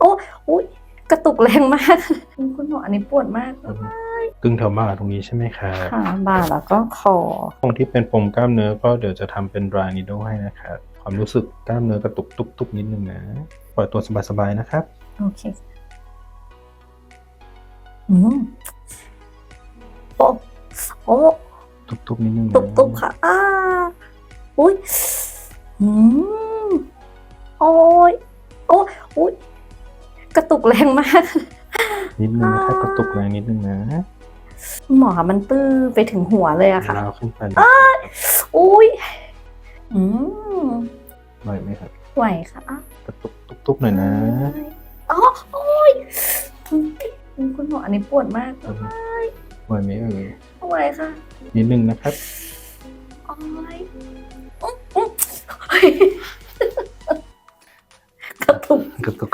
โอ้โอ้ยกระตุกแรงมาก คุณหมออันนี้ปวดมากตึงแถวบ่าตรงนี้ใช่ไหมครับขาบ่าแล้วก็คอ ตรงที่เป็นปมกล้ามเนื้อก็เดี๋ยวจะทำเป็นดรายนิดให้นะครับ ความรู้สึกกล้ามเนื้อกระตุกตุกตุกนิดนึงนะ ปล่อยตัวสบายๆนะครับ โอเค อืมโอ้โอ้ตุกๆนิดนึงนะตุบตุบค่ะ อ้า อุ้ยอืมโอ้ยโอ้โอ้ย กระตุกแรงมาก นิดนึงนะครับกระตุกแรงนิดนึงนะหมอคะมันตื้อไปถึงหัวเลยอะค่ะลาวขึ้นไปอุ้ยอืมหน่อยไหมครับไหวค่ะกระตุกตุกๆหน่อยนะอ๋อโอ้ยคุณหมออันนี้ปวดมากไหวไหมเอ่ยไหวค่ะนิดนึงนะครับโอ้ยอุ๊ยอุ๊ยกระตุกกระตุก